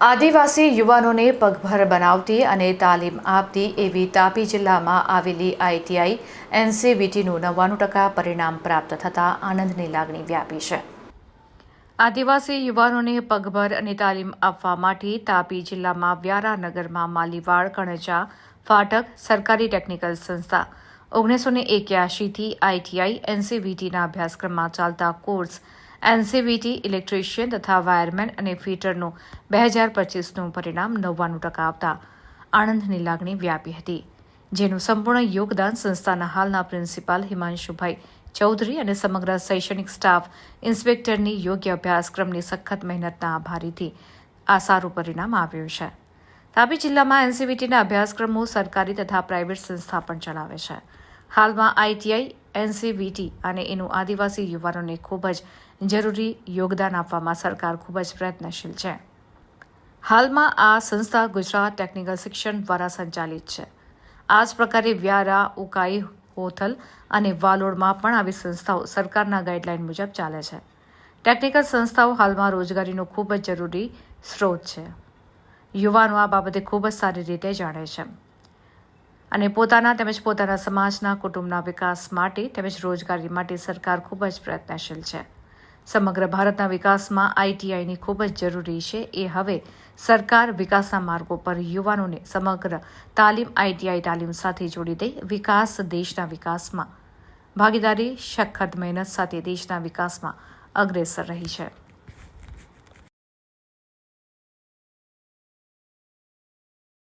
આદિવાસી યુવાનોને પગભર બનાવતી અને તાલીમ આપતી એવી તાપી જિલ્લામાં આવેલી આઈટીઆઈ એનસીવીટીનું નવ્વાણું ટકા પરિણામ પ્રાપ્ત થતાં આનંદની લાગણી વ્યાપી છે. આદિવાસી યુવાનોને પગભર અને તાલીમ આપવા માટે તાપી જિલ્લામાં વ્યારાનગરમાં માલીવાડ, કણજા, ફાટક સરકારી ટેકનિકલ સંસ્થા ઓગણીસો ને એક્યાસીથી આઈટીઆઈ એનસીવીટીના અભ્યાસક્રમમાં ચાલતા કોર્સ એનસીવીટી, ઇલેક્ટ્રિશિયન તથા વાયરમેન અને ફિટરનું બે હજાર પચીસનું પરિણામ નવ્વાણું ટકા આવતા આનંદની લાગણી વ્યાપી હતી, જેનું સંપૂર્ણ યોગદાન સંસ્થાના હાલના પ્રિન્સિપાલ હિમાંશુભાઈ ચૌધરી અને સમગ્ર શૈક્ષણિક સ્ટાફ ઇન્સ્પેક્ટરની યોગ્ય અભ્યાસક્રમની સખત મહેનતના આભારીથી આ સારું પરિણામ આવ્યું છે. તાપી જિલ્લામાં એનસીવીટીના અભ્યાસક્રમો સરકારી તથા પ્રાઇવેટ સંસ્થા પણ ચલાવે છે. હાલમાં આઈટીઆઈ એનસીવીટી અને એનું આદિવાસી યુવાનોને ખૂબ જ જરૂરી યોગદાન આપવામાં સરકાર ખૂબ જ પ્રયત્નશીલ છે. હાલમાં આ સંસ્થા ગુજરાત ટેકનિકલ શિક્ષણ દ્વારા સંચાલિત છે. આ જ પ્રકારે વ્યારા, ઉકાઈ, હોથલ અને વાલોડમાં પણ આવી સંસ્થાઓ સરકારના ગાઈડલાઈન મુજબ ચાલે છે. ટેકનિકલ સંસ્થાઓ હાલમાં રોજગારીનો ખૂબ જ જરૂરી સ્ત્રોત છે. યુવાનો આ બાબતે ખૂબ જ સારી રીતે જાણે છે. અને પોતાના તેમજ પોતાના સમાજના, કુટુંબના વિકાસ માટે તેમજ રોજગારી માટે સરકાર ખૂબ જ પ્રયત્નશીલ છે. સમગ્ર ભારતના વિકાસમાં આઈટીઆઈની ખૂબ જ જરૂરી છે. એ હવે સરકાર વિકાસના માર્ગો પર યુવાનોને સમગ્ર તાલીમ આઈટીઆઈ તાલીમ સાથે જોડી દઈ વિકાસ દેશના વિકાસમાં. ભાગીદારી સખત મહેનત સાથે દેશના વિકાસમાં અગ્રેસર રહી છે.